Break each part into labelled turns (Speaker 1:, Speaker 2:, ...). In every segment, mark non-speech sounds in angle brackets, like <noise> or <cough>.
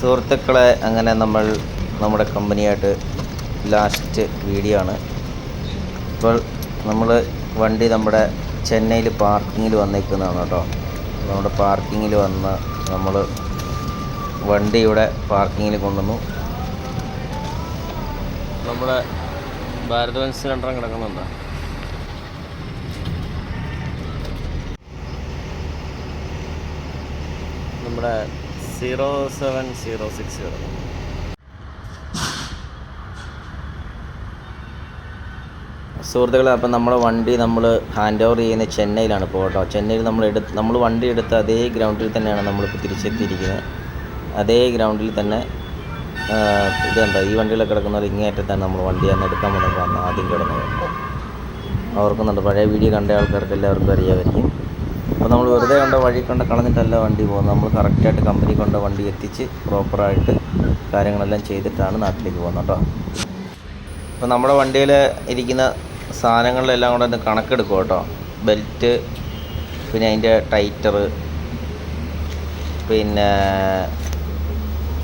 Speaker 1: സുഹൃത്തുക്കളെ അങ്ങനെ നമ്മൾ നമ്മുടെ കമ്പനിയായിട്ട് ലാസ്റ്റ് വീഡിയോ ആണ്. ഇപ്പോൾ നമ്മൾ വണ്ടി നമ്മുടെ ചെന്നൈയിൽ പാർക്കിങ്ങിൽ വന്നേക്കുന്നതാണ് കേട്ടോ. നമ്മുടെ പാർക്കിങ്ങിൽ വന്ന് നമ്മൾ വണ്ടി ഇവിടെ പാർക്കിങ്ങിൽ കൊണ്ടുവന്നു. നമ്മുടെ ഭാരത് വൻ സിലിണ്ടറും കിടക്കുന്നുണ്ടോ നമ്മുടെ zero seven zero six zero. സുഹൃത്തുക്കളെ അപ്പം നമ്മുടെ വണ്ടി നമ്മൾ ഹാൻഡ് ഓവർ ചെയ്യുന്ന ചെന്നൈയിലാണ് ഇപ്പോൾ കേട്ടോ. ചെന്നൈയിൽ നമ്മൾ എടുത്ത് നമ്മൾ വണ്ടി എടുത്ത അതേ ഗ്രൗണ്ടിൽ തന്നെയാണ് നമ്മളിപ്പോൾ തിരിച്ചെത്തിയിരിക്കുന്നത്. അതേ ഗ്രൗണ്ടിൽ തന്നെ ഇതെന്താ ഈ വണ്ടിയിലൊക്കെ കിടക്കുന്ന ഇങ്ങേറ്റത്താണ് നമ്മൾ വണ്ടി അന്ന് എടുക്കാൻ വന്നപ്പോൾ അന്ന് ആദ്യം കിടന്നത്. ഓർക്കുന്നുണ്ട് പഴയ വീഡിയോ കണ്ട ആൾക്കാർക്ക് എല്ലാവർക്കും അറിയാമായിരിക്കും. അപ്പോൾ നമ്മൾ വെറുതെ കണ്ട വഴി കണ്ട കളഞ്ഞിട്ടല്ല വണ്ടി പോകുന്നത്. നമ്മൾ കറക്റ്റായിട്ട് കമ്പനി കൊണ്ട വണ്ടി എത്തിച്ച് പ്രോപ്പറായിട്ട് കാര്യങ്ങളെല്ലാം ചെയ്തിട്ടാണ് നാട്ടിലേക്ക് പോകുന്നത് കേട്ടോ അപ്പോൾ നമ്മുടെ വണ്ടിയിൽ ഇരിക്കുന്ന സാധനങ്ങളിലെല്ലാം കൂടെ ഒന്ന് കണക്കെടുക്കും കേട്ടോ ബെൽറ്റ് പിന്നെ അതിന്റെ ടൈറ്റർ പിന്നെ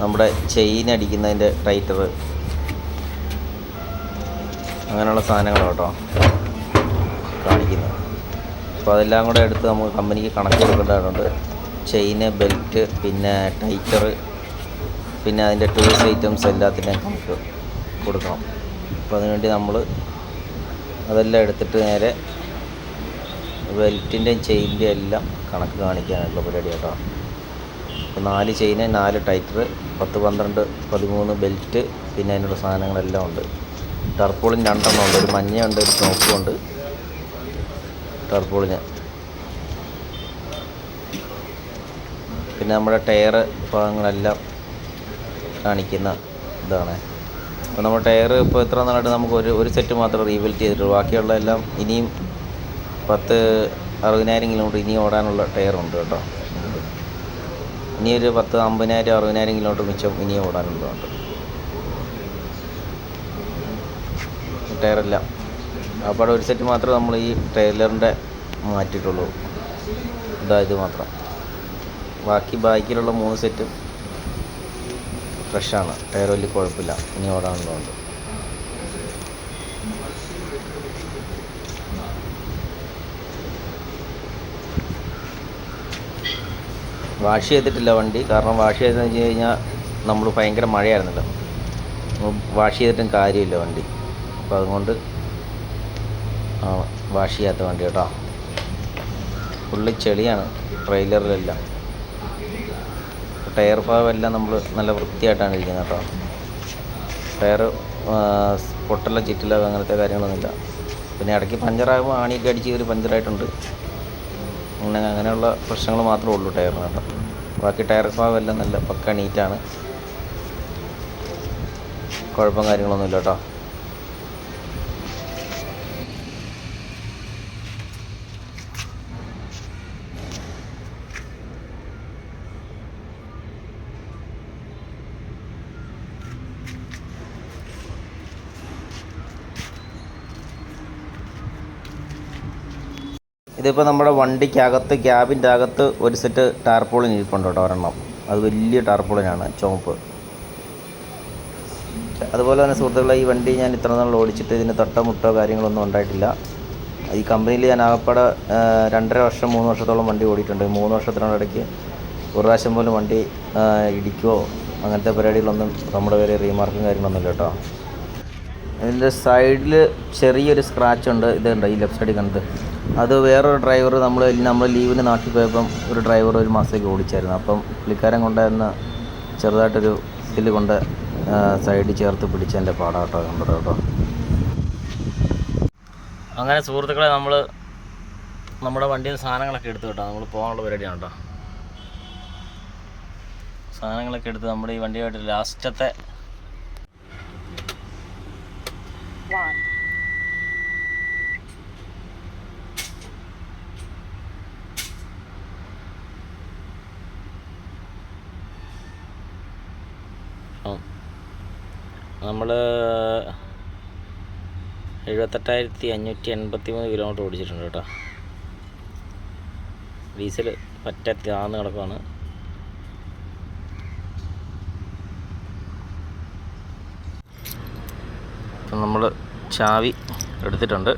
Speaker 1: നമ്മുടെ ചെയിൻ അടിക്കുന്നതിന്റെ ടൈറ്റർ അങ്ങനെയുള്ള സാധനങ്ങൾ കേട്ടോ കാണിക്കുന്നത്. അപ്പോൾ അതെല്ലാം കൂടെ എടുത്ത് നമുക്ക് കമ്പനിക്ക് കണക്ക് കൊടുക്കേണ്ടതുണ്ട് ചെയിന് ബെൽറ്റ് പിന്നെ ടൈറ്റർ പിന്നെ അതിന്റെ ടൂൾസ് ഐറ്റംസ് എല്ലാത്തിന്റെയും കണക്ക് കൊടുക്കണം. അപ്പോൾ അതിനുവേണ്ടി നമ്മൾ അതെല്ലാം എടുത്തിട്ട് നേരെ ബെൽറ്റിന്റെയും ചെയിന്റെയും എല്ലാം കണക്ക് കാണിക്കാനുള്ള പരിപാടി കേട്ടോ. അപ്പോൾ നാല് ചെയിന് നാല് ടൈറ്റർ പത്ത് പന്ത്രണ്ട് പതിമൂന്ന് ബെൽറ്റ് പിന്നെ അതിനുള്ള സാധനങ്ങളെല്ലാം ഉണ്ട്. ടർപ്പോളിൻ രണ്ടെണ്ണം ഉണ്ട് ഒരു മഞ്ഞയുണ്ട് ഒരു ചോപ്പുണ്ട് ടർപ്പോളിന് പിന്നെ നമ്മുടെ ടയർ ഭാഗങ്ങളെല്ലാം കാണിക്കുന്ന ഇതാണ്. അപ്പോൾ നമ്മുടെ ടയർ ഇപ്പോൾ എത്ര നാളായിട്ട് നമുക്ക് ഒരു ഒരു സെറ്റ് മാത്രം റീബിൽറ്റ് ചെയ്തിട്ടുള്ളൂ. ബാക്കിയുള്ള എല്ലാം ഇനിയും പത്ത് അറുപതിനായിരം കിലോമീറ്റർ ഇനിയും ഓടാനുള്ള ടയറുണ്ട് കേട്ടോ. ഇനിയൊരു പത്ത് അമ്പതിനായിരം അറുപതിനായിരം കിലോമീറ്റർ മിച്ചം ഇനിയും ഓടാനുള്ളതുണ്ട്. ടയറെല്ലാം അപ്പോൾ ഒരു സെറ്റ് മാത്രമേ നമ്മൾ ഈ ട്രെയിലറിന്റെ മാറ്റിയിട്ടുള്ളൂ. ഇതാ ഇത് മാത്രം. ബാക്കി ബാക്കിലുള്ള മൂന്ന് സെറ്റും ഫ്രഷാണ് ടയർ വലിയ കുഴപ്പമില്ല. ഇനി ഓടാണെന്നുണ്ട് വാഷ് ചെയ്തിട്ടില്ല വണ്ടി. കാരണം വാഷ് ചെയ്തതെന്ന് വെച്ച് കഴിഞ്ഞാൽ നമ്മൾ ഭയങ്കര മഴയായിരുന്നല്ലോ. വാഷ് ചെയ്തിട്ടും കാര്യമില്ല വണ്ടി. അപ്പോൾ അതുകൊണ്ട് വാഷ് ചെയ്യാത്ത വണ്ടി കേട്ടോ. ഫുള്ള് ചെളിയാണ് ട്രെയിലറിലെല്ലാം. ടയർ ഭാഗമെല്ലാം നമ്മൾ നല്ല വൃത്തിയായിട്ടാണ് ഇരിക്കുന്നത് കേട്ടോ. ടയർ പൊട്ടല ചിറ്റില അങ്ങനത്തെ കാര്യങ്ങളൊന്നുമില്ല. പിന്നെ ഇടയ്ക്ക് പഞ്ചറാകുമ്പോൾ ആണിയൊക്കെ അടിച്ച് ഒരു പഞ്ചറായിട്ടുണ്ട്. അങ്ങനെ അങ്ങനെയുള്ള പ്രശ്നങ്ങൾ മാത്രമേ ഉള്ളൂ ടയറിന് കേട്ടോ ബാക്കി ടയർ ഭാഗമെല്ലാം നല്ല പക്ക നീറ്റാണ് കുഴപ്പം കാര്യങ്ങളൊന്നുമില്ല കേട്ടോ. ഇതിപ്പോൾ നമ്മുടെ വണ്ടിക്കകത്ത് ക്യാബിന്റെ അകത്ത് ഒരു സെറ്റ് ടാർപോളിൻ ഇരിപ്പുണ്ട് കേട്ടോ ഒരെണ്ണം. അത് വലിയ ടാർപോളിനാണ് ചുവപ്പ് അതുപോലെ തന്നെ സുഹൃത്തുക്കളെ ഈ വണ്ടി ഞാൻ ഇത്ര നാൾ ഓടിച്ചിട്ട് ഇതിന് തട്ടമുട്ടോ കാര്യങ്ങളൊന്നും ഉണ്ടായിട്ടില്ല. ഈ കമ്പനിയിൽ ഞാൻ ആകപ്പാടെ രണ്ടര വർഷം മൂന്ന് വർഷത്തോളം വണ്ടി ഓടിയിട്ടുണ്ട്. മൂന്ന് വർഷത്തിനിടയ്ക്ക് ഒരു പ്രാവശ്യം പോലും വണ്ടി ഇടിക്കുമോ അങ്ങനത്തെ പരിപാടികളൊന്നും നമ്മുടെ പേര് റീമാർക്കും കാര്യങ്ങളൊന്നുമില്ല കേട്ടോ. ഇതിന്റെ സൈഡിൽ ചെറിയൊരു സ്ക്രാച്ച് ഉണ്ട് ഇതുണ്ട് ഈ ലെഫ്റ്റ് സൈഡിൽ കണ്ടത്. അത് വേറൊരു ഡ്രൈവർ നമ്മൾ നമ്മൾ ലീവിന് നാട്ടിൽ പോയപ്പം ഒരു ഡ്രൈവർ ഒരു മാസത്തേക്ക് ഓടിച്ചായിരുന്നു. അപ്പം പുള്ളിക്കാരൻ കൊണ്ടുവന്ന ചെറുതായിട്ടൊരു ഇതിൽ കൊണ്ട് സൈഡിൽ ചേർത്ത് പിടിച്ചതിന്റെ പാടാട്ടോ കണ്ടത് കേട്ടോ. അങ്ങനെ സുഹൃത്തുക്കളെ നമ്മൾ നമ്മുടെ വണ്ടിയിൽ സാധനങ്ങളൊക്കെ എടുത്ത് കേട്ടോ. നമ്മൾ പോകാനുള്ള പരിപാടിയാണ് കേട്ടോ. സാധനങ്ങളൊക്കെ എടുത്ത് നമ്മുടെ ഈ വണ്ടിയായിട്ട് ലാസ്റ്റത്തെ നമ്മൾ എഴുപത്തെട്ടായിരത്തി അഞ്ഞൂറ്റി എൺപത്തി മൂന്ന് കിലോമീറ്റർ ഓടിച്ചിട്ടുണ്ട് കേട്ടോ. ഡീസൽ പറ്റ താന്ന് കിടക്കുകയാണ് നമ്മൾ ചാവി എടുത്തിട്ടുണ്ട്.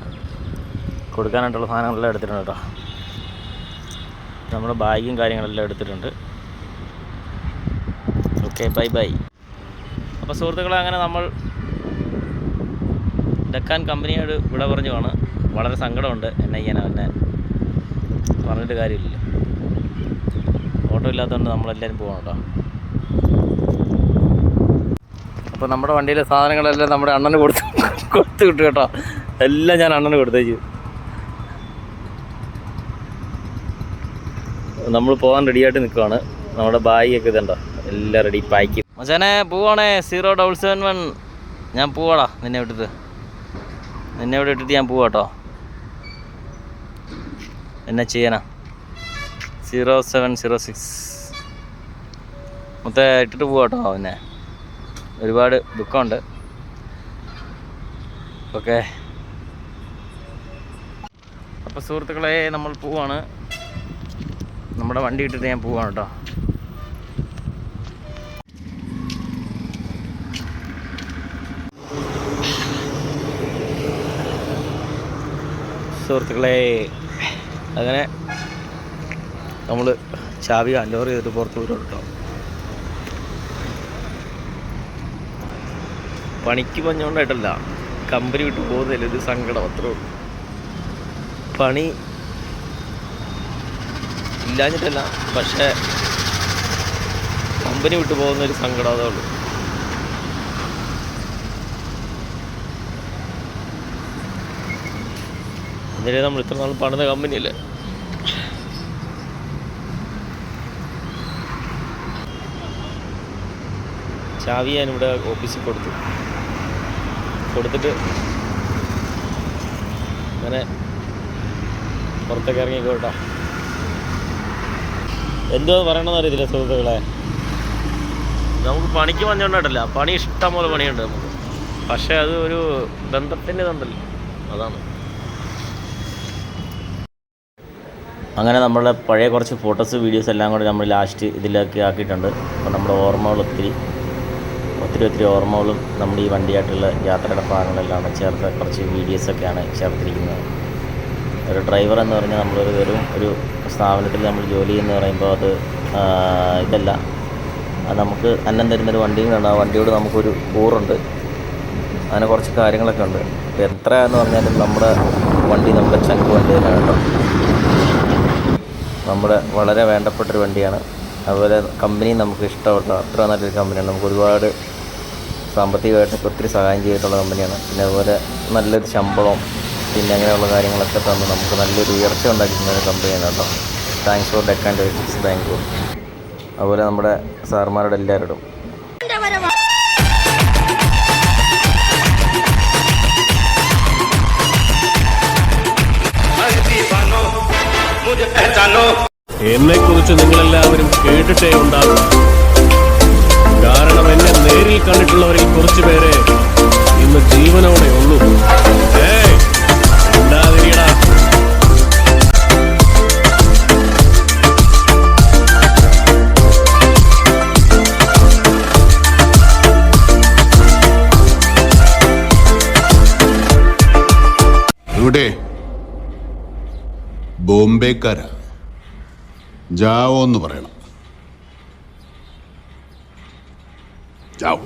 Speaker 1: കൊടുക്കാനായിട്ടുള്ള സാധനങ്ങളെല്ലാം എടുത്തിട്ടുണ്ട് കേട്ടോ. നമ്മുടെ ബാഗും കാര്യങ്ങളെല്ലാം എടുത്തിട്ടുണ്ട്. ഓക്കെ ബൈ ബൈ അപ്പോൾ സുഹൃത്തുക്കളെ അങ്ങനെ നമ്മൾ ഡക്കാൻ കമ്പനിയോട് വിട പറഞ്ഞു ആണ് വളരെ സങ്കടമുണ്ട് എന്നെ ചെയ്യാനാ എന്നെ പറഞ്ഞിട്ട് കാര്യമില്ല ഓട്ടോ ഇല്ലാത്തതുകൊണ്ട് നമ്മളെല്ലാവരും പോകണം കേട്ടോ അപ്പോൾ നമ്മുടെ വണ്ടിയിലെ സാധനങ്ങളെല്ലാം നമ്മുടെ അണ്ണന് കൊടുത്ത് <laughs> കൊടുത്തു കിട്ടും കേട്ടോ. എല്ലാം ഞാൻ അണ്ണന് കൊടുത്തേച്ചു. നമ്മൾ പോകാൻ റെഡിയായിട്ട് നിൽക്കുവാണ്. നമ്മുടെ ബായിയൊക്കെ ഇതുണ്ടോ? എല്ലാം റെഡി പാക്ക് മച്ചാനെ പോവാണേ. സീറോ ഡബിൾ സെവൻ വൺ ഞാൻ പോവാടാ നിന്നെ വിട്ടിട്ട്. നിന്നെ ഇവിടെ ഇട്ടിട്ട് ഞാൻ പോവാട്ടോ എന്നാ ചെയ്യാനാ സീറോ സെവൻ സീറോ സിക്സ് മൊത്തം ഇട്ടിട്ട് പോവാട്ടോ പിന്നെ ഒരുപാട് ദുഃഖമുണ്ട്. ഓക്കെ. അപ്പോൾ സുഹൃത്തുക്കളെ നമ്മൾ പോവാണ്. നമ്മുടെ വണ്ടി ഇട്ടിട്ട് ഞാൻ പോവാണ് കേട്ടോ സുഹൃത്തുക്കളെ അങ്ങനെ നമ്മൾ ചാവി അൻഡോർ ചെയ്തിട്ട് പുറത്ത് വരും കേട്ടോ. പണിക്ക് പഞ്ഞുകൊണ്ടായിട്ടല്ല കമ്പനി വിട്ട് പോകുന്നില്ല ഇത് സങ്കടം അത്രേ ഉള്ളൂ. പണി ഇല്ലാഞ്ഞിട്ടല്ല പക്ഷേ കമ്പനി വിട്ട് പോകുന്ന ഒരു സങ്കടം അതേ ഉള്ളൂ. എന്നിട്ട് നമ്മൾ ഇത്ര നാൾ പണിത കമ്പനിയല്ലേ? ചാവി ഇവിടെ ഓഫീസിൽ കൊടുത്തു. കൊടുത്തിട്ട് അങ്ങനെ പുറത്തേക്ക് ഇറങ്ങിക്കോട്ടോ എന്തോ പറയണമെന്ന് അറിയത്തില്ല സുഹൃത്തുക്കളെ. നമുക്ക് പണിക്ക് വന്നുകൊണ്ടിട്ടല്ല പണി ഇഷ്ടം പോലെ പണിയുണ്ട് നമുക്ക്. പക്ഷേ അത് ഒരു ബന്ധത്തിന്റെ ഇതുണ്ടല്ലോ അതാണ്. അങ്ങനെ നമ്മളെ പഴയ കുറച്ച് ഫോട്ടോസ് വീഡിയോസ് എല്ലാം കൂടി നമ്മൾ ലാസ്റ്റ് ഇതിലേക്ക് ആക്കിയിട്ടുണ്ട്. അപ്പോൾ നമ്മുടെ ഓർമ്മകൾ ഒത്തിരി ഒത്തിരി ഒത്തിരി ഓർമ്മകളും നമ്മുടെ ഈ വണ്ടിയായിട്ടുള്ള യാത്രയുടെ ഭാഗങ്ങളെല്ലാം ചേർത്ത കുറച്ച് വീഡിയോസൊക്കെയാണ് ചേർത്തിരിക്കുന്നത്. ഒരു ഡ്രൈവർ എന്ന് പറഞ്ഞാൽ നമ്മളൊരു വെറും ഒരു സ്ഥാപനത്തിൽ നമ്മൾ ജോലി എന്ന് പറയുമ്പോൾ അത് ഇതല്ല. നമുക്ക് അന്നം തരുന്നൊരു ഉണ്ട് ആ വണ്ടിയോട് നമുക്കൊരു കൂറുണ്ട്. അങ്ങനെ കുറച്ച് കാര്യങ്ങളൊക്കെ ഉണ്ട്. അപ്പോൾ എത്ര എന്ന് പറഞ്ഞാലും നമ്മുടെ വണ്ടി നമ്മുടെ ചങ്ക് വണ്ടി തന്നെയാണ് കേട്ടോ. നമ്മുടെ വളരെ വേണ്ടപ്പെട്ടൊരു വണ്ടിയാണ്. അതുപോലെ കമ്പനി നമുക്ക് ഇഷ്ടപ്പെട്ട അത്ര നല്ലൊരു കമ്പനിയാണ് നമുക്ക് ഒരുപാട് സാമ്പത്തികമായിട്ടൊക്കെ ഒത്തിരി സഹായം ചെയ്തിട്ടുള്ള കമ്പനിയാണ് പിന്നെ അതുപോലെ നല്ലൊരു ശമ്പളം പിന്നെ അങ്ങനെയുള്ള കാര്യങ്ങളൊക്കെ തന്ന് നമുക്ക് നല്ലൊരു ഉയർച്ച ഉണ്ടാക്കിയിരുന്ന ഒരു കമ്പനിയാണ് കേട്ടോ. താങ്ക്സ് ഫോർ ഡെക്കാൻ ഡയറ്റിക്സ് ബാംഗ്ലൂർ അതുപോലെ നമ്മുടെ സാർമാരുടെ എല്ലാവരോടും
Speaker 2: എന്നെ കുറിച്ച് നിങ്ങളെല്ലാവരും കേട്ടിട്ടേ ഉണ്ടാകും. കാരണം എന്നെ നേരിൽ കണ്ടിട്ടുള്ളവരിൽ കുറച്ചു പേരെ ഇന്ന് ജീവനോടെ ഉള്ളൂ.
Speaker 3: ഇവിടെ ബോംബെക്കാരാ. ജാവോ എന്ന് പറയണം. ജാവോ.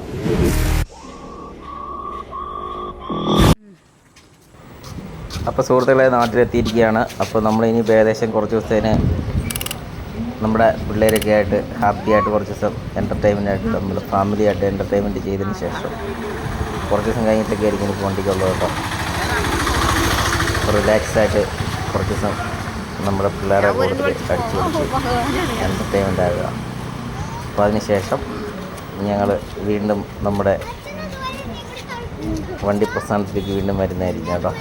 Speaker 1: സുഹൃത്തുക്കളെ നാട്ടിലെത്തിയിരിക്കുകയാണ്. അപ്പോൾ നമ്മൾ ഇനി ഏകദേശം കുറച്ച് ദിവസത്തേന് നമ്മുടെ പിള്ളേരൊക്കെ ആയിട്ട് ഹാപ്പി ആയിട്ട് കുറച്ച് ദിവസം എന്റർടൈൻമെന്റ് ആയിട്ട് നമ്മൾ ഫാമിലി ആയിട്ട് എന്റർടൈൻമെന്റ് ചെയ്തതിന് ശേഷം കുറച്ച് ദിവസം കഴിഞ്ഞിട്ടൊക്കെ ആയിരിക്കും എനിക്ക് വണ്ടിക്കുള്ളത് കേട്ടോ. റിലാക്സ് ആയിട്ട് കുറച്ച് ദിവസം നമ്മുടെ പിള്ളേരെ കൂടുതൽ അടിച്ചു എന്റർടൈൻമെന്റ് ആകുക അപ്പോൾ അതിനുശേഷം ഞങ്ങൾ വീണ്ടും നമ്മുടെ വണ്ടി പ്രസ്ഥാനത്തിലേക്ക് വീണ്ടും വരുന്നതായിരിക്കും കേട്ടോ.